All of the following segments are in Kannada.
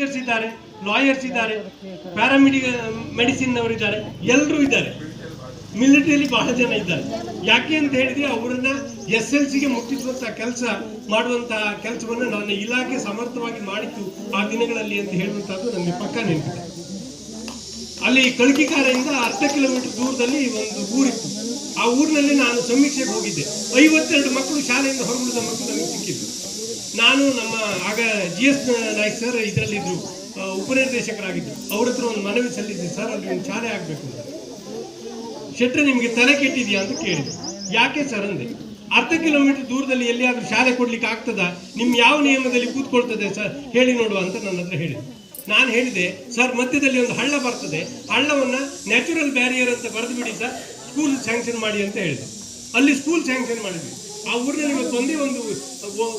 ಟೀಚರ್ಸ್ ಇದ್ದಾರೆ ಲಾಯರ್ಸ್ ಇದ್ದಾರೆ ಪ್ಯಾರಾಮೆಡಿಕ ಮೆಡಿಸಿನ್ ಅವರು ಇದ್ದಾರೆ ಎಲ್ಲರೂ ಇದ್ದಾರೆ. ಮಿಲಿಟರಿಯಲ್ಲಿ ಬಹಳ ಜನ ಇದ್ದಾರೆ. ಯಾಕೆ ಅಂತ ಹೇಳಿದ್ರೆ ಅವರನ್ನ ಎಸ್ ಎಲ್ ಸಿಗೆ ಮುಟ್ಟಿಸುವಂತಹ ಕೆಲಸ ಮಾಡುವಂತಹ ಕೆಲಸವನ್ನು ನನ್ನ ಇಲಾಖೆ ಸಮರ್ಥವಾಗಿ ಮಾಡಿತ್ತು ಆ ದಿನಗಳಲ್ಲಿ ಅಂತ ಹೇಳುವಂತಹದ್ದು ನನಗೆ ಪಕ್ಕ ನೆನಪಿದೆ. ಅಲ್ಲಿ ಕಳಕಿಕಾರೆಯಿಂದ ಅರ್ಧ ಕಿಲೋಮೀಟರ್ ದೂರದಲ್ಲಿ ಒಂದು ಊರಿತ್ತು. ಆ ಊರಿನಲ್ಲಿ ನಾನು ಸಮೀಕ್ಷೆಗೆ ಹೋಗಿದ್ದೆ. ಐವತ್ತೆರಡು ಮಕ್ಕಳು ಶಾಲೆಯಿಂದ ಹೊರಗುಳಿದ ಮಕ್ಕಳು ನನಗೆ ಸಿಕ್ಕಿದ್ರು. ನಾನು ನಮ್ಮ ಆಗ ಜಿ ಎಸ್ ನಾಯ್ಕ್ ಸರ್ ಇದರಲ್ಲಿದ್ದರು ಉಪನಿರ್ದೇಶಕರಾಗಿದ್ದರು ಅವ್ರ ಹತ್ರ ಒಂದು ಮನವಿ ಸಲ್ಲಿಸಿದೆ ಸರ್ ಅಲ್ಲಿ ಒಂದು ಶಾಲೆ ಆಗಬೇಕು ಅಂತ. ಶೆಟ್ಟರ್ ನಿಮಗೆ ತಲೆ ಕೆಟ್ಟಿದೆಯಾ ಅಂತ ಕೇಳಿದೆ. ಯಾಕೆ ಸರ್ ಅಂದೆ. ಅರ್ಧ ಕಿಲೋಮೀಟರ್ ದೂರದಲ್ಲಿ ಎಲ್ಲಿಯಾದರೂ ಶಾಲೆ ಕೊಡ್ಲಿಕ್ಕೆ ಆಗ್ತದಾ? ನಿಮ್ಮ ಯಾವ ನಿಯಮದಲ್ಲಿ ಕೂತ್ಕೊಳ್ತದೆ ಸರ್ ಹೇಳಿ ನೋಡುವ ಅಂತ ನನ್ನ ಹತ್ರ ಹೇಳಿದೆ. ನಾನು ಹೇಳಿದೆ ಸರ್ ಮಧ್ಯದಲ್ಲಿ ಒಂದು ಹಳ್ಳ ಬರ್ತದೆ. ಹಳ್ಳವನ್ನು ನ್ಯಾಚುರಲ್ ಬ್ಯಾರಿಯರ್ ಅಂತ ಬರೆದು ಬಿಡಿ ಸರ್ ಸ್ಕೂಲ್ ಸ್ಯಾಂಕ್ಷನ್ ಮಾಡಿ ಅಂತ ಹೇಳಿದೆ. ಅಲ್ಲಿ ಸ್ಕೂಲ್ ಸ್ಯಾಂಕ್ಷನ್ ಮಾಡಿದ್ವಿ. ಆ ಊರಿನಲ್ಲಿ ಇವತ್ತು ಒಂದೇ ಒಂದು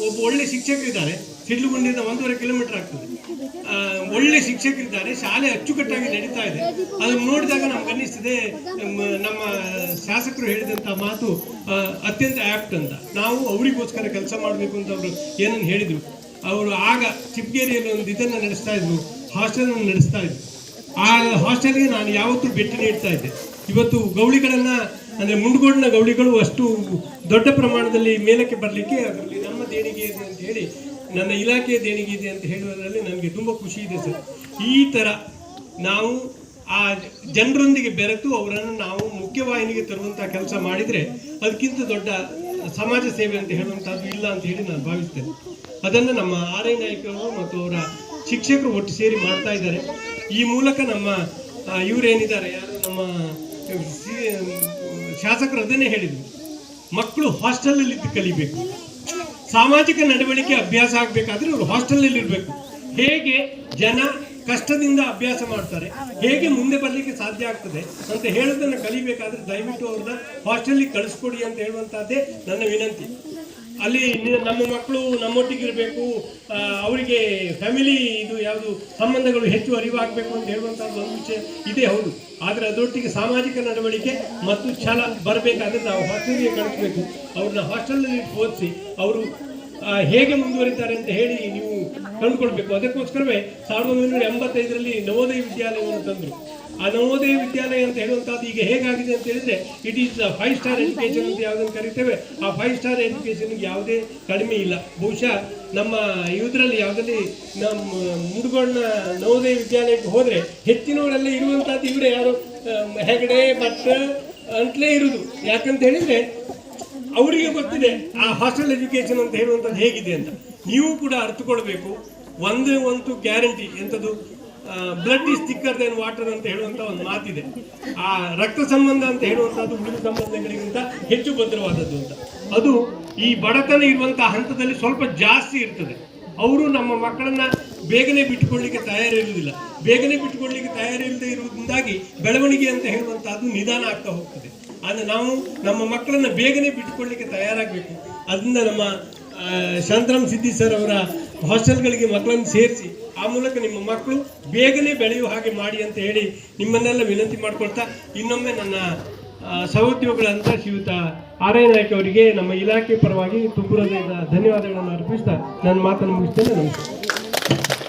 ಒಬ್ಬ ಒಳ್ಳೆ ಶಿಕ್ಷಕರಿದ್ದಾರೆ ಸಿಡ್ಲುಗುಂಡಿಯಿಂದ ಒಂದೂವರೆ ಕಿಲೋಮೀಟರ್ ಆಗ್ತದೆ. ಒಳ್ಳೆ ಶಿಕ್ಷಕರಿದ್ದಾರೆ ಶಾಲೆ ಅಚ್ಚುಕಟ್ಟಾಗಿ ನಡೀತಾ ಇದೆ. ಅದನ್ನು ನೋಡಿದಾಗ ನಮ್ಗೆ ಅನ್ನಿಸ್ತದೆ, ನಮ್ಮ ಶಾಸಕರು ಹೇಳಿದಂಥ ಮಾತು ಅತ್ಯಂತ ಆ್ಯಪ್ಟ್ ಅಂತ. ನಾವು ಅವರಿಗೋಸ್ಕರ ಕೆಲಸ ಮಾಡಬೇಕು ಅಂತ ಅವರು ಏನನ್ನು ಹೇಳಿದರು. ಅವರು ಆಗ ಚಿಪ್ಗೇರಿಯಲ್ಲಿ ಒಂದು ಇದನ್ನು ನಡೆಸ್ತಾ ಇದ್ರು. ಹಾಸ್ಟೆಲ್ ನಡೆಸ್ತಾ ಇದ್ರು. ಆ ಹಾಸ್ಟೆಲ್ಗೆ ನಾನು ಯಾವತ್ತೂ ಭೇಟಿ ನೀಡ್ತಾ ಇದ್ದೆ. ಇವತ್ತು ಗೌಳಿಗಳನ್ನ ಅಂದ್ರೆ ಮುಂಡ್ಗೋಡಿನ ಗೌಳಿಗಳು ಅಷ್ಟು ದೊಡ್ಡ ಪ್ರಮಾಣದಲ್ಲಿ ಮೇಲಕ್ಕೆ ಬರಲಿಕ್ಕೆ ಅದರಲ್ಲಿ ನಮ್ಮ ದೇಣಿಗೆ ಇದೆ ಅಂತ ಹೇಳಿ, ನನ್ನ ಇಲಾಖೆಯ ದೇಣಿಗೆ ಇದೆ ಅಂತ ಹೇಳುವುದರಲ್ಲಿ ನನಗೆ ತುಂಬ ಖುಷಿ ಇದೆ ಸರ್. ಈ ಥರ ನಾವು ಆ ಜನರೊಂದಿಗೆ ಬೆರೆತು ಅವರನ್ನು ನಾವು ಮುಖ್ಯವಾಹಿನಿಗೆ ತರುವಂಥ ಕೆಲಸ ಮಾಡಿದರೆ ಅದಕ್ಕಿಂತ ದೊಡ್ಡ ಸಮಾಜ ಸೇವೆ ಅಂತ ಹೇಳುವಂಥದ್ದು ಇಲ್ಲ ಅಂತ ಹೇಳಿ ನಾನು ಭಾವಿಸ್ತೇನೆ. ಅದನ್ನು ನಮ್ಮ ಆರ್ ಐ ನಾಯಕರು ಮತ್ತು ಅವರ ಶಿಕ್ಷಕರು ಒಟ್ಟು ಸೇರಿ ಮಾಡ್ತಾ ಇದ್ದಾರೆ. ಈ ಮೂಲಕ ನಮ್ಮ ಇವರೇನಿದ್ದಾರೆ ಯಾರು? ನಮ್ಮ ಶಾಸಕರು ಅದನ್ನೇ ಹೇಳಿದರು. ಮಕ್ಕಳು ಹಾಸ್ಟೆಲಲ್ಲಿ ಇದ್ದು ಕಲಿಬೇಕು. ಸಾಮಾಜಿಕ ನಡವಳಿಕೆ ಅಭ್ಯಾಸ ಆಗಬೇಕಾದ್ರೆ ಅವರು ಹಾಸ್ಟೆಲ್ನಲ್ಲಿ ಇರಬೇಕು ಹೇಗೆ ಜನ ಕಷ್ಟದಿಂದ ಅಭ್ಯಾಸ ಮಾಡ್ತಾರೆ, ಹೇಗೆ ಮುಂದೆ ಬರಲಿಕ್ಕೆ ಸಾಧ್ಯ ಆಗ್ತದೆ ಅಂತ ಹೇಳೋದನ್ನು ಕಲಿಬೇಕಾದ್ರೆ ದಯವಿಟ್ಟು ಅವ್ರನ್ನ ಹಾಸ್ಟೆಲ್ಗೆ ಕಳಿಸ್ಕೊಡಿ ಅಂತ ಹೇಳುವಂತಹದ್ದೇ ನನ್ನ ವಿನಂತಿ. ಅಲ್ಲಿ ನಮ್ಮ ಮಕ್ಕಳು ನಮ್ಮೊಟ್ಟಿಗೆ ಇರಬೇಕು ಅವರಿಗೆ ಫ್ಯಾಮಿಲಿ ಇದು ಯಾವುದು ಸಂಬಂಧಗಳು ಹೆಚ್ಚು ಅರಿವಾಗಬೇಕು ಅಂತ ಹೇಳುವಂಥದ್ದು ಒಂದು ವಿಷಯ ಇದೆ ಹೌದು. ಆದರೆ ಅದರೊಟ್ಟಿಗೆ ಸಾಮಾಜಿಕ ನಡವಳಿಕೆ ಮತ್ತು ಛಲ ಬರಬೇಕಾದ್ರೆ ನಾವು ಹಾಸ್ಟೆಲ್ಗೆ ಕಳಿಸ್ಬೇಕು. ಅವ್ರನ್ನ ಹಾಸ್ಟೆಲ್ನಲ್ಲಿ ಓದಿಸಿ ಅವರು ಹೇಗೆ ಮುಂದುವರಿತಾರೆ ಅಂತ ಹೇಳಿ ನೀವು ಕಂಡುಕೊಳ್ಬೇಕು. ಅದಕ್ಕೋಸ್ಕರವೇ ಸಾವಿರದ ಒಂಬೈನೂರ ಎಂಬತ್ತೈದರಲ್ಲಿ ನವೋದಯ ವಿದ್ಯಾಲಯವನ್ನು ತಂದರು. ಆ ನವೋದಯ ವಿದ್ಯಾಲಯ ಅಂತ ಹೇಳುವಂಥದ್ದು ಈಗ ಹೇಗಾಗಿದೆ ಅಂತ ಹೇಳಿದ್ರೆ it is five star education ಅಂತ ಯಾವುದನ್ನು ಕರಿತೇವೆ. ಆ ಫೈವ್ ಸ್ಟಾರ್ ಎಜುಕೇಶನ್ಗೆ ಯಾವುದೇ ಕಡಿಮೆ ಇಲ್ಲ. ಬಹುಶಃ ನಮ್ಮ ಇದರಲ್ಲಿ ಯಾವುದಲ್ಲಿ ನಮ್ಮ ಮುಡುಗೋಣ ನವೋದಯ ವಿದ್ಯಾಲಯಕ್ಕೆ ಹೋದರೆ ಹೆಚ್ಚಿನವರೆಲ್ಲ ಇರುವಂಥದ್ದು ಇವರೇ ಯಾರು? ಹೆಗಡೆ ಭಟ್ ಅಂತಲೇ ಇರುವುದು ಯಾಕಂತ ಹೇಳಿದ್ರೆ ಅವರಿಗೆ ಗೊತ್ತಿದೆ ಆ ಹಾಸ್ಟೆಲ್ ಎಜುಕೇಶನ್ ಅಂತ ಹೇಳುವಂಥದ್ದು ಹೇಗಿದೆ ಅಂತ. ನೀವು ಕೂಡ ಅರ್ಥಕೊಳ್ಬೇಕು ಒಂದೇ ಒಂದು ಗ್ಯಾರಂಟಿ ಎಂಥದ್ದು? Blood is thicker than water ಅಂತ ಹೇಳುವಂಥ ಒಂದು ಮಾತಿದೆ. ಆ ರಕ್ತ ಸಂಬಂಧ ಅಂತ ಹೇಳುವಂಥದ್ದು ಉಳಿದ ಸಂಬಂಧಗಳಿಗಿಂತ ಹೆಚ್ಚು ಭದ್ರವಾದದ್ದು ಅಂತ. ಅದು ಈ ಬಡತನ ಇರುವಂತಹ ಹಂತದಲ್ಲಿ ಸ್ವಲ್ಪ ಜಾಸ್ತಿ ಇರ್ತದೆ. ಅವರು ನಮ್ಮ ಮಕ್ಕಳನ್ನ ಬೇಗನೆ ಬಿಟ್ಟುಕೊಳ್ಳಿಕ್ಕೆ ತಯಾರಿರುವುದಿಲ್ಲ. ಬೇಗನೆ ಬಿಟ್ಟುಕೊಳ್ಳಿಕ್ಕೆ ತಯಾರಿಲ್ಲದೆ ಇರುವುದರಿಂದಾಗಿ ಬೆಳವಣಿಗೆ ಅಂತ ಹೇಳುವಂತಹದ್ದು ನಿಧಾನ ಆಗ್ತಾ ಹೋಗ್ತದೆ. ಆದರೆ ನಾವು ನಮ್ಮ ಮಕ್ಕಳನ್ನ ಬೇಗನೆ ಬಿಟ್ಟುಕೊಳ್ಳಿಕ್ಕೆ ತಯಾರಾಗಬೇಕು. ಅದರಿಂದ ನಮ್ಮ ಶಾಂತರಾಮ್ ಸಿದ್ದಿ ಸರ್ ಅವರ ಹಾಸ್ಟೆಲ್ಗಳಿಗೆ ಮಕ್ಕಳನ್ನು ಸೇರಿಸಿ, ಆ ಮೂಲಕ ನಿಮ್ಮ ಮಕ್ಕಳು ಬೇಗನೆ ಬೆಳೆಯುವ ಹಾಗೆ ಮಾಡಿ ಅಂತ ಹೇಳಿ ನಿಮ್ಮನ್ನೆಲ್ಲ ವಿನಂತಿ ಮಾಡ್ಕೊಳ್ತಾ ಇನ್ನೊಮ್ಮೆ ನನ್ನ ಸಹೋದ್ಯೋಗಗಳಂತ ಶ್ರೀಯುತ ಆರ್ ಐ ನಾಯ್ಕ ಅವರಿಗೆ ನಮ್ಮ ಇಲಾಖೆ ಪರವಾಗಿ ತುಂಬ ಧನ್ಯವಾದಗಳನ್ನು ಅರ್ಪಿಸ್ತಾ ನನ್ನ ಮಾತನ್ನು ಮುಗಿಸ್ತೇನೆ. ನಮಸ್ಕಾರ.